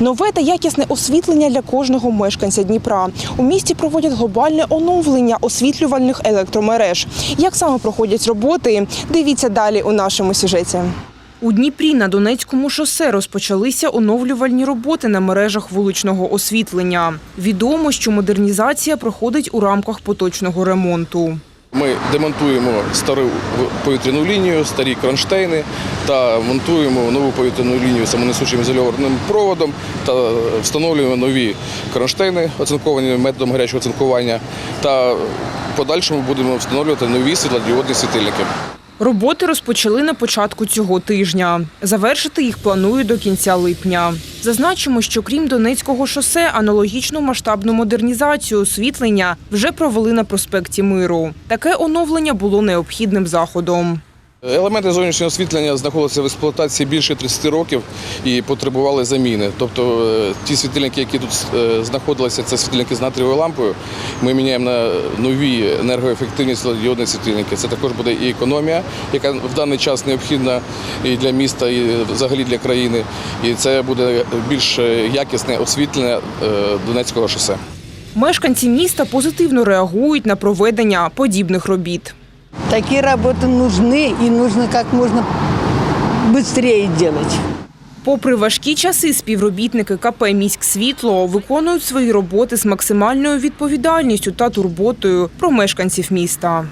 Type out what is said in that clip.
Нове та якісне освітлення для кожного мешканця Дніпра. У місті проводять глобальне оновлення освітлювальних електромереж. Як саме проходять роботи? Дивіться далі у нашому сюжеті. У Дніпрі на Донецькому шосе розпочалися оновлювальні роботи на мережах вуличного освітлення. Відомо, що модернізація проходить у рамках поточного ремонту. Ми демонтуємо стару повітряну лінію, старі кронштейни та монтуємо нову повітряну лінію самонесучим ізольованим проводом та встановлюємо нові кронштейни, оцинковані методом гарячого оцинкування. Та в подальшому будемо встановлювати нові світлодіодні світильники. Роботи розпочали на початку цього тижня. Завершити їх планують до кінця липня. Зазначимо, що крім Донецького шосе, аналогічну масштабну модернізацію освітлення вже провели на проспекті Миру. Таке оновлення було необхідним заходом. Елементи зовнішнього освітлення знаходилися в експлуатації більше 30 років і потребували заміни. Тобто е, ті світильники, які тут е, знаходилися, це світильники з натрієвою лампою. Ми міняємо на нові енергоефективні світлодіодні світильники. Це також буде і економія, яка в даний час необхідна і для міста, і взагалі для країни. І це буде більш якісне освітлення е, Донецького шосе. Мешканці міста позитивно реагують на проведення подібних робіт. Такие работы нужны и нужно как можно быстрее делать. Попри важкі часи, співробітники КП «Міськсвітло» виконують свої роботи з максимальною відповідальністю та турботою про мешканців міста.